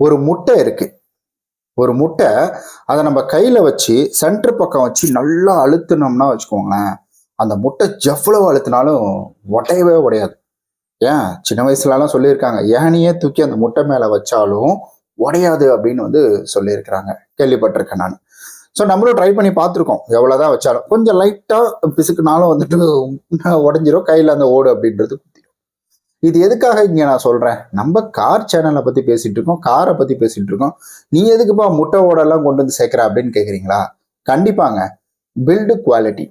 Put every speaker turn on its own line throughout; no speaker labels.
ஒரு முட்டை இருக்கு. ஒரு முட்டை அதை நம்ம கையில வச்சு சென்டர் பக்கம் வச்சு நல்லா அழுத்தினோம்னா வச்சுக்கோங்களேன் அந்த முட்டை எவ்வளவு அழுத்தினாலும் உடையவே உடையாது. ஏன்? சின்ன வயசுலலாம் சொல்லியிருக்காங்க ஏனையே தூக்கி அந்த முட்டை மேலே வச்சாலும் உடையாது அப்படின்னு வந்து சொல்லியிருக்கிறாங்க. கேள்விப்பட்டிருக்கேன் நான். ஸோ நம்மளும் ட்ரை பண்ணி பார்த்துருக்கோம் எவ்வளோதான் வச்சாலும். கொஞ்சம் லைட்டாக பிசுக்குனாலும் வந்துட்டு உடஞ்சிரும். கையில் அந்த ஓடு அப்படின்றது இது எதுக்காக இங்கே நான் சொல்கிறேன் நம்ம கார் சேனலை பற்றி பேசிகிட்டு இருக்கோம் காரை பற்றி பேசிகிட்டு இருக்கோம். நீ எதுக்குப்பா முட்டை ஓடெல்லாம் கொண்டு வந்து சேர்க்குற அப்படின்னு கேட்குறீங்களா கண்டிப்பாங்க. பில்டு குவாலிட்டி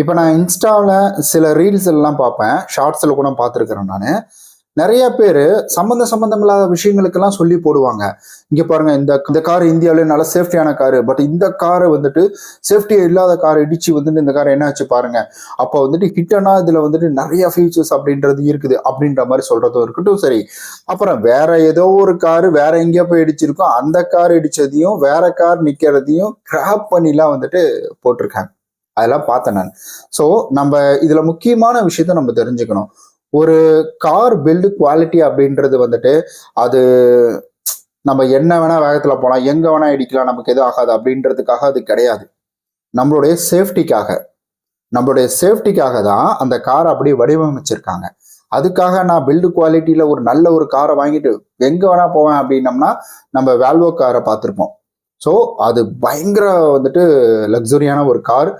இப்போ நான் இன்ஸ்டாவில் சில ரீல்ஸ் எல்லாம் பார்ப்பேன். ஷார்ட்ஸில் கூட பார்த்துருக்குறேன் நான். நிறைய பேர் சம்மந்த சம்மந்தம் இல்லாத விஷயங்களுக்கெல்லாம் சொல்லி போடுவாங்க. இங்கே பாருங்க இந்த இந்த கார் இந்தியாவிலே நல்ல சேஃப்டியான காரு பட் இந்த காரை வந்துட்டு சேஃப்டி இல்லாத கார் இடிச்சு வந்துட்டு இந்த கார் என்னாச்சு பாருங்க. அப்போ வந்துட்டு ஹிட்டனா இதில் வந்துட்டு நிறைய ஃபீச்சர்ஸ் அப்படின்றது இருக்குது அப்படின்ற மாதிரி சொல்றதும் இருக்கட்டும் சரி. அப்புறம் வேற ஏதோ ஒரு கார் வேற எங்கேயோ போய் இடிச்சிருக்கோம். அந்த கார் இடிச்சதையும் வேற கார் நிற்கிறதையும் கிராப் பண்ணிலாம் வந்துட்டு போட்டிருக்காங்க. அதெல்லாம் பார்த்தேன் நான். ஸோ நம்ம இதில் முக்கியமான விஷயத்த நம்ம தெரிஞ்சுக்கணும். ஒரு கார் பில்டு குவாலிட்டி அப்படின்றது வந்துட்டு அது நம்ம என்ன வேணா வேகத்துல போகலாம் எங்க வேணா இடிக்கலாம் நமக்கு எதுவும் ஆகாது அப்படின்றதுக்காக அது கிடையாது. நம்மளுடைய சேஃப்டிக்காக நம்மளுடைய சேஃப்டிக்காக தான் அந்த காரை அப்படியே வடிவமைச்சிருக்காங்க. அதுக்காக நான் பில்டு குவாலிட்டியில ஒரு நல்ல ஒரு காரை வாங்கிட்டு எங்க வேணா போவேன் அப்படின்னம்னா நம்ம வேல்வோ காரை பார்த்துருப்போம். ஸோ அது பயங்கர வந்துட்டு லக்ஸுரியான ஒரு கார்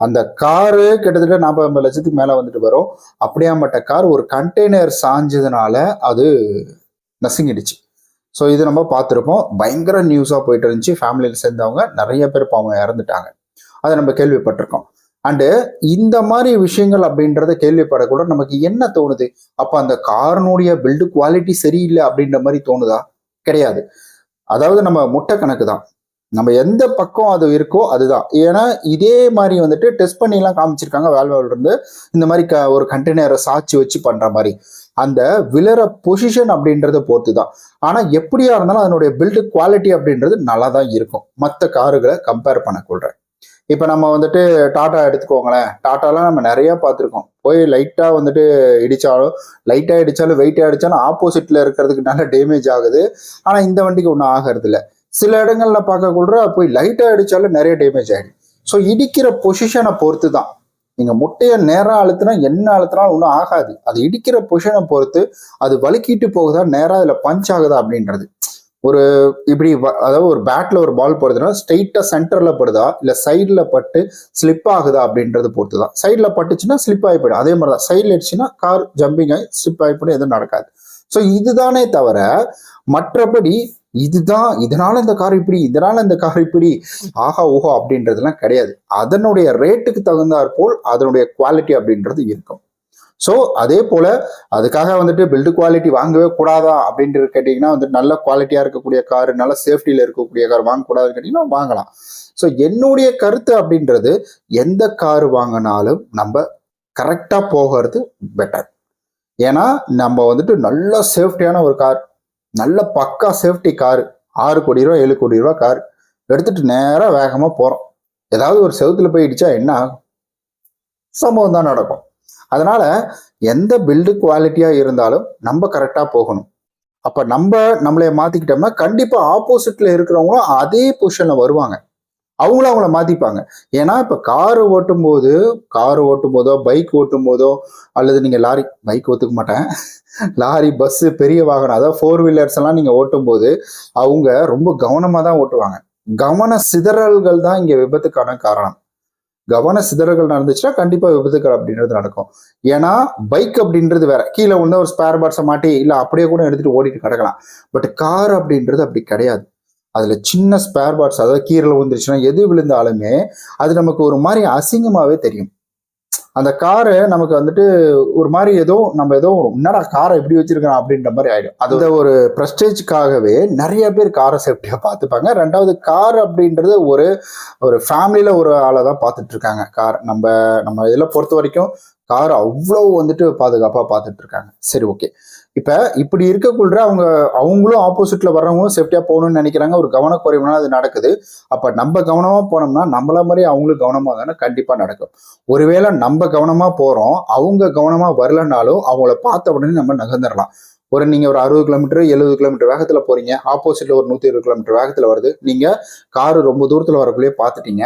அந்த காரு கிட்டத்தட்ட நாற்பது ஐம்பது லட்சத்துக்கு மேலே வந்துட்டு வரும். அப்படியாப்பட்ட கார் ஒரு கண்டெய்னர் சாஞ்சதுனால அது நசுங்கிடுச்சு. ஸோ இது நம்ம பார்த்துருப்போம். பயங்கர நியூஸாக போயிட்டு இருந்துச்சு. ஃபேமிலியில் சேர்ந்தவங்க நிறைய பேர் பாவம் இறந்துட்டாங்க. அதை நம்ம கேள்விப்பட்டிருக்கோம். அண்டு இந்த மாதிரி விஷயங்கள் அப்படின்றத கேள்விப்படக்கூட நமக்கு என்ன தோணுது? அப்போ அந்த காரனுடைய பில்டு குவாலிட்டி சரியில்லை அப்படின்ற மாதிரி தோணுதா? கிடையாது. அதாவது நம்ம முட்டை கணக்கு தான் நம்ம எந்த பக்கம் அது இருக்கோ அதுதான். ஏன்னா இதே மாதிரி வந்துட்டு டெஸ்ட் பண்ணிலாம் காமிச்சிருக்காங்க வேல்வால் இருந்து. இந்த மாதிரி க ஒரு கண்டெய்னரை சாட்சி வச்சு பண்ற மாதிரி. அந்த விழற பொசிஷன் அப்படின்றத பொறுத்து தான் ஆனால் எப்படியா இருந்தாலும் அதனுடைய பில்டு குவாலிட்டி அப்படின்றது நல்லா தான் இருக்கும். மற்ற காருகளை கம்பேர் பண்ண கொள்கிறேன் இப்போ நம்ம வந்துட்டு டாட்டா எடுத்துக்கோங்களேன். டாட்டாலாம் நம்ம நிறைய பார்த்துருக்கோம். போய் லைட்டாக வந்துட்டு இடித்தாலும் லைட்டாக இடித்தாலும் வெயிட்டாக அடித்தாலும் ஆப்போசிட்டில் இருக்கிறதுக்கு நல்ல டேமேஜ் ஆகுது. ஆனால் இந்த வண்டிக்கு ஒன்றும் ஆகிறது இல்லை சில இடங்கள்ல பார்க்கக்கூட போய் லைட்டாக அடித்தாலும் நிறைய டேமேஜ் ஆகிடும் ஸோ இடிக்கிற பொசிஷனை பொறுத்து தான் நீங்கள் முட்டையை நேராக அழுத்தினா என்ன அழுத்தினாலும் ஒன்றும் ஆகாது. அது இடிக்கிற பொசிஷனை பொறுத்து அது வலுக்கிட்டு போகுதா நேராக அதில் பஞ்ச் ஆகுதா அப்படின்றது. ஒரு இப்படி அதாவது ஒரு பேட்டில் ஒரு பால் போடுறதுனா ஸ்ட்ரெயிட்டாக சென்டரில் படுதா இல்லை சைடில் பட்டு ஸ்லிப் ஆகுதா அப்படின்றது பொறுத்து தான் சைடில் பட்டுச்சுன்னா ஸ்லிப் ஆகி போயிடும் அதே மாதிரி தான் சைடில் அடிச்சுன்னா கார் ஜம்பிங் ஆகி ஸ்லிப் ஆகி போயிடும் எதுவும் நடக்காது. ஸோ இதுதானே தவிர மற்றபடி இதுதான் இதனால இந்த கார் இப்படி இதனால இந்த கார் இப்படி ஆஹா ஓஹோ அப்படின்றதுலாம் கிடையாது. அதனுடைய ரேட்டுக்கு தகுந்தாற் போல் அதனுடைய குவாலிட்டி அப்படின்றது இருக்கும். ஸோ அதே போல அதுக்காக வந்துட்டு பில்டு குவாலிட்டி வாங்கவே கூடாதா அப்படின்றது கேட்டிங்கன்னா வந்துட்டு நல்ல குவாலிட்டியாக இருக்கக்கூடிய கார் நல்ல சேஃப்டியில் இருக்கக்கூடிய கார் வாங்கக்கூடாதுன்னு கேட்டிங்கன்னா வாங்கலாம். ஸோ என்னுடைய கருத்து அப்படின்றது எந்த கார் வாங்கினாலும் நம்ம கரெக்டாக போகிறது பெட்டர் ஏன்னா நம்ம வந்துட்டு நல்ல சேஃப்டியான ஒரு கார் நல்ல பக்கா சேஃப்டி காரு ஆறு கோடி ரூபா ஏழு கோடி ரூபா கார். எடுத்துட்டு நேராக வேகமாக போகிறோம் ஏதாவது ஒரு செவுத்துல போயிடுச்சா என்ன ஆகும்? சம்பவம் தான் நடக்கும். அதனால எந்த பில்டு குவாலிட்டியாக இருந்தாலும் நம்ம கரெக்டாக போகணும். அப்போ நம்ம நம்மளைய மாற்றிக்கிட்டோம்னா கண்டிப்பாக ஆப்போசிட்டில் இருக்கிறவங்களும் அதே பொசிஷனில் வருவாங்க. அவங்களும் அவங்கள மாற்றிப்பாங்க ஏன்னா இப்போ கார் ஓட்டும் போது கார் ஓட்டும் போதோ பைக் ஓட்டும் போதோ அல்லது நீங்கள் லாரி பைக் ஒத்துக்க மாட்டேன். லாரி பஸ்ஸு பெரிய வாகனம் அதாவது ஃபோர் வீலர்ஸ் எல்லாம் நீங்கள் ஓட்டும் போது அவங்க ரொம்ப கவனமாக தான் ஓட்டுவாங்க. கவன சிதறல்கள் தான் இங்கே விபத்துக்கான காரணம். கவன சிதறல்கள் நடந்துச்சுன்னா கண்டிப்பாக விபத்துக்கள் அப்படின்றது நடக்கும். ஏன்னா பைக் அப்படின்றது வேற. கீழே ஒன்று ஒரு ஸ்பேர் பார்ட்ஸை மாட்டி இல்லை அப்படியே கூட எடுத்துட்டு ஓடிட்டு கிடக்கலாம். பட் கார் அப்படின்றது அப்படி கிடையாது. அதில் சின்ன ஸ்பேர் பார்ட்ஸ் அதாவது கீரல் வந்துருச்சுன்னா எது விழுந்தாலுமே அது நமக்கு ஒரு மாதிரி அசிங்கமாகவே தெரியும். அந்த காரை நமக்கு வந்துட்டு ஒரு மாதிரி ஏதோ நம்ம ஏதோ என்னடா காரை எப்படி வச்சிருக்கோம் அப்படின்ற மாதிரி ஆயிடும். அது ஒரு ப்ரெஸ்டேஜ்க்காகவே நிறைய பேர் காரை சேஃப்டியாக பார்த்துப்பாங்க. ரெண்டாவது கார் அப்படின்றது ஒரு ஒரு ஃபேமிலியில் ஒரு ஆளை தான் பார்த்துட்டு இருக்காங்க கார் நம்ம நம்ம இதில் பொறுத்த வரைக்கும் கார் அவ்வளோ வந்துட்டு பாதுகாப்பாக பார்த்துட்டு இருக்காங்க சரி ஓகே. இப்போ இப்படி இருக்கக்குள்ள அவங்க அவங்களும் ஆப்போசிட்ல வர்றவங்களும் சேஃப்டியாக போகணும்னு நினைக்கிறாங்க. ஒரு கவனக்குறைவுனா அது நடக்குது. அப்போ நம்ம கவனமாக போனோம்னா நம்மள மாதிரி அவங்களும் கவனமாக தானே கண்டிப்பாக நடக்கும். ஒருவேளை நம்ம கவனமாக போகிறோம் அவங்க கவனமாக வரலனாலும் அவங்கள பார்த்த உடனே நம்ம நகர்ந்துடலாம். ஒரு நீங்கள் ஒரு அறுபது கிலோமீட்டர் எழுபது கிலோமீட்டர் வேகத்தில் போகிறீங்க ஆப்போசிட்டில் ஒரு நூற்றி இருபது கிலோமீட்டர் வேகத்தில் வருது. நீங்கள் காரு ரொம்ப தூரத்தில் வரக்குள்ளேயே பார்த்துட்டீங்க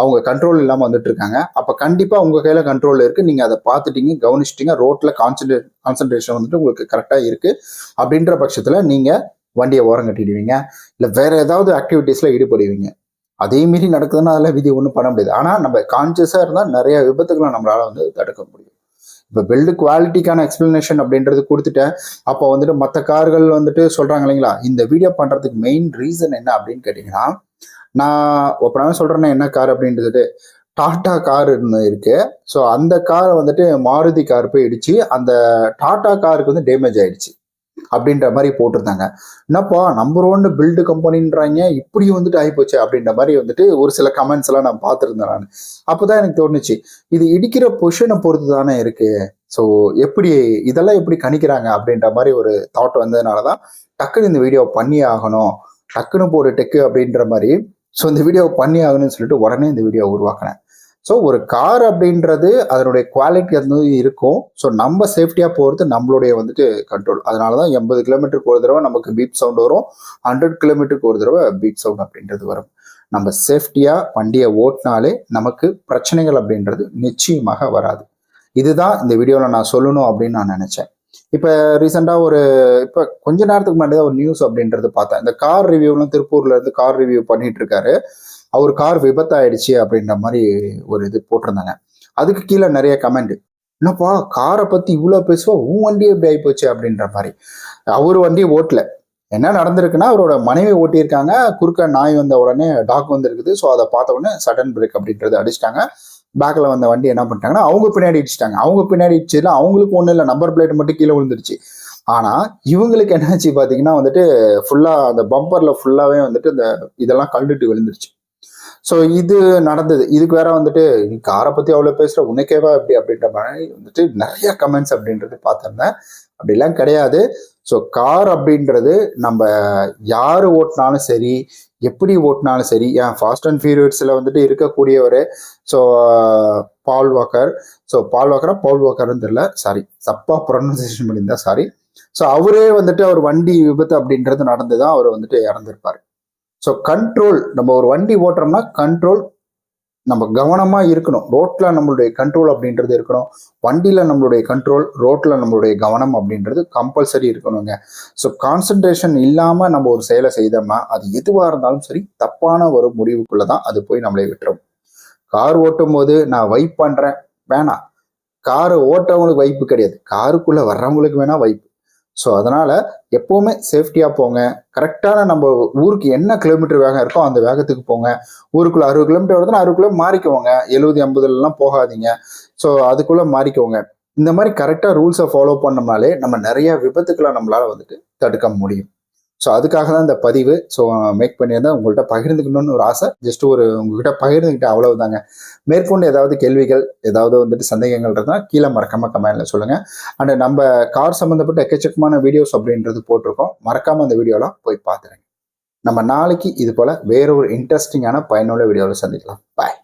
அவங்க கண்ட்ரோல் இல்லாமல் வந்துட்டு இருக்காங்க. அப்போ கண்டிப்பாக உங்கள் கையில் கண்ட்ரோல் இருக்குது நீங்கள் அதை பார்த்துட்டீங்க கவனிச்சிட்டீங்க. ரோட்டில் கான்சன்ட்ரே கான்சன்ட்ரேஷன் வந்துட்டு உங்களுக்கு கரெக்டாக இருக்குது அப்படின்ற பட்சத்தில் நீங்கள் வண்டியை ஓரம் கட்டிடுவீங்க. இல்லை வேற ஏதாவது ஆக்டிவிட்டீஸில் ஈடுபடுவீங்க. அதே மீறி நடக்குதுன்னா அதில் விதி ஒன்றும் பண்ண முடியாது. ஆனால் நம்ம கான்சியஸாக இருந்தால் நிறைய விபத்துக்களை நம்மளால் வந்து தடுக்க முடியும். இப்போ பில்டு குவாலிட்டிக்கான எக்ஸ்பிளனேஷன் அப்படின்றது கொடுத்துட்டேன். அப்போ வந்துட்டு மற்ற கார்கள் வந்துட்டு சொல்கிறாங்க இல்லைங்களா? இந்த வீடியோ பண்ணுறதுக்கு மெயின் ரீசன் என்ன அப்படின்னு கேட்டிங்கன்னா நான் இப்போ நான் சொல்கிறேன்னா என்ன கார் அப்படின்றது? டாட்டா கார் இருக்கு. ஸோ அந்த காரை வந்துட்டு மாருதி கார் போய் இடிச்சு அந்த டாட்டா காருக்கு வந்து டேமேஜ் ஆயிடுச்சு. அப்படின்ற மாதிரி போட்டிருந்தாங்க. என்னப்பா நம்பர் ஒன் பில்டு கம்பெனின்றாங்க இப்படி வந்துட்டு ஆகிப்போச்சு அப்படின்ற மாதிரி வந்துட்டு ஒரு சில கமெண்ட்ஸ் எல்லாம் நான் பார்த்துருந்தேன் நான். அப்போதான் எனக்கு தோணுச்சு இது இடிக்கிற பொசிஷனை பொறுத்து தானே இருக்கு. ஸோ எப்படி இதெல்லாம் எப்படி கணிக்கிறாங்க அப்படின்ற மாதிரி ஒரு தாட் வந்ததுனால தான் டக்குன்னு இந்த வீடியோ பண்ணி ஆகணும். டக்குன்னு போடு டெக்கு அப்படின்ற மாதிரி. ஸோ இந்த வீடியோ பண்ணி ஆகணும்னு சொல்லிட்டு உடனே இந்த வீடியோ உருவாக்கினேன். ஸோ ஒரு கார் அப்படின்றது அதனுடைய குவாலிட்டி வந்து இருக்கும். ஸோ நம்ம சேஃப்டியாக போகிறது நம்மளுடைய வந்துட்டு கண்ட்ரோல் அதனால தான் எண்பது கிலோமீட்டருக்கு ஒரு தடவை நமக்கு பீப் சவுண்ட் வரும். ஹண்ட்ரட் கிலோமீட்டருக்கு ஒரு தடவை பீப் சவுண்ட் அப்படின்றது வரும். நம்ம சேஃப்டியாக வண்டியை ஓட்டினாலே நமக்கு பிரச்சனைகள் அப்படின்றது நிச்சயமாக வராது. இதுதான் இந்த வீடியோவில் நான் சொல்லணும் அப்படின்னு நான் நினச்சேன். இப்போ ரீசெண்டாக ஒரு இப்போ கொஞ்ச நேரத்துக்கு முன்னாடி தான் ஒரு நியூஸ் அப்படின்றது பார்த்தேன். இந்த கார் ரிவ்யூலாம் திருப்பூர்ல இருந்து கார் ரிவ்யூ பண்ணிட்டு இருக்காரு. அவர் கார் விபத்தாயிடுச்சு அப்படின்ற மாதிரி ஒரு இது போட்டிருந்தாங்க. அதுக்கு கீழே நிறைய கமெண்ட் என்னப்பா காரை பத்தி இவ்வளோ பேசுவா? உன் வண்டி எப்படி ஆயிப்போச்சு அப்படின்ற மாதிரி. அவர் வண்டி ஓட்டல. என்ன நடந்திருக்குன்னா அவரோட மனைவி ஓட்டியிருக்காங்க. குறுக்க நாய் வந்த உடனே டாக் வந்திருக்குது. ஸோ அதை பார்த்த உடனே சடன் பிரேக் அப்படின்றத அடிச்சிட்டாங்க. பேக்கில் வந்த வண்டி என்ன பண்ணிட்டாங்கன்னா அவங்க பின்னாடி இடிச்சிட்டாங்க. அவங்க பின்னாடி இடிச்சதுல அவங்களுக்கு ஒன்றும் இல்லை. நம்பர் பிளேட் மட்டும் கீழே விழுந்துருச்சு. ஆனால் இவங்களுக்கு என்னாச்சு பார்த்தீங்கன்னா வந்துட்டு ஃபுல்லாக அந்த பம்பரில் ஃபுல்லாகவே வந்துட்டு இந்த இதெல்லாம் கழுட்டு விழுந்துருச்சு. ஸோ இது நடந்தது. இதுக்கு வேற வந்துட்டு நீ காரை பற்றி அவ்வளோ பேசுகிற உனக்கேவா எப்படி அப்படின்ற மாதிரி வந்துட்டு நிறைய கமெண்ட்ஸ் அப்படின்றது பார்த்துருந்தேன். அப்படிலாம் கிடையாது. ஸோ கார் அப்படின்றது நம்ம யார் ஓட்டினாலும் சரி எப்படி ஓட்டினாலும் சரி ஏன் ஃபாஸ்ட் அண்ட் ஃபியூரியட்ஸில் வந்துட்டு இருக்கக்கூடியவர். So Paul Walker so Paul வாக்கரா Paul வாக்கர்னு தெரியல. சாரி தப்பாக ப்ரொனன்சியேஷன் பண்ணியிருந்தா சாரி ஸோ அவரே வந்துட்டு அவர் வண்டி விபத்து அப்படின்றது நடந்து தான் அவர் வந்துட்டு இறந்துருப்பார். ஸோ கண்ட்ரோல் நம்ம ஒரு வண்டி ஓட்டுறோம்னா கண்ட்ரோல் நம்ம கவனமாக இருக்கணும். ரோட்டில் நம்மளுடைய கண்ட்ரோல் அப்படின்றது இருக்கணும். வண்டியில் நம்மளுடைய கண்ட்ரோல் ரோட்டில் நம்மளுடைய கவனம் அப்படின்றது கம்பல்சரி இருக்கணுங்க. ஸோ கான்சன்ட்ரேஷன் இல்லாமல் நம்ம ஒரு செயலை செய்தோம்னா அது எதுவாக இருந்தாலும் சரி தப்பான ஒரு முடிவுக்குள்ளே தான் அது போய் நம்மளை விட்டுரும். கார் ஓட்டும் போது நான் வைப் பண்ணுறேன் வேணாம். காரை ஓட்டவங்களுக்கு வைப்பு கிடையாது. காருக்குள்ளே வர்றவங்களுக்கு வேணால் வைப்பு ஸோ அதனால் எப்போவுமே சேஃப்டியாக போங்க. கரெக்டான நம்ம ஊருக்கு என்ன கிலோமீட்டர் வேகம் இருக்கோ அந்த வேகத்துக்கு போங்க. ஊருக்குள்ளே அறுபது கிலோமீட்டர் வருதுன்னா அறுபது மாறிக்கோங்க. எழுபது ஐம்பதுலலாம் போகாதீங்க. ஸோ அதுக்குள்ளே மாறிக்கோங்க. இந்த மாதிரி கரெக்டாக ரூல்ஸை ஃபாலோ பண்ணோம்னாலே நம்ம நிறைய விபத்துக்களை நம்மளால் வந்துட்டு தடுக்க முடியும். ஸோ அதுக்காக தான் இந்த பதிவு. ஸோ மேக் பண்ணியிருந்தேன். உங்கள்கிட்ட பகிர்ந்துக்கணும்னு ஒரு ஆசை. ஜஸ்ட் ஒரு உங்ககிட்ட பகிர்ந்துக்கிட்ட அவ்வளவுதாங்க. மேற்கொண்டு ஏதாவது கேள்விகள் ஏதாவது வந்துட்டு சந்தேகங்கள் இருந்தால் கீழே மறக்காம கமெண்ட்ல சொல்லுங்கள் அண்ட் நம்ம கார் சம்மந்தப்பட்ட எக்கச்சக்கமான வீடியோஸ் அப்படின்றது போட்டிருக்கோம். மறக்காம அந்த வீடியோலாம் போய் பார்த்துருங்க. நம்ம நாளைக்கு இது போல் வேற ஒரு இன்ட்ரெஸ்டிங்கான பயனுள்ள வீடியோவில் சந்திக்கலாம். பாய்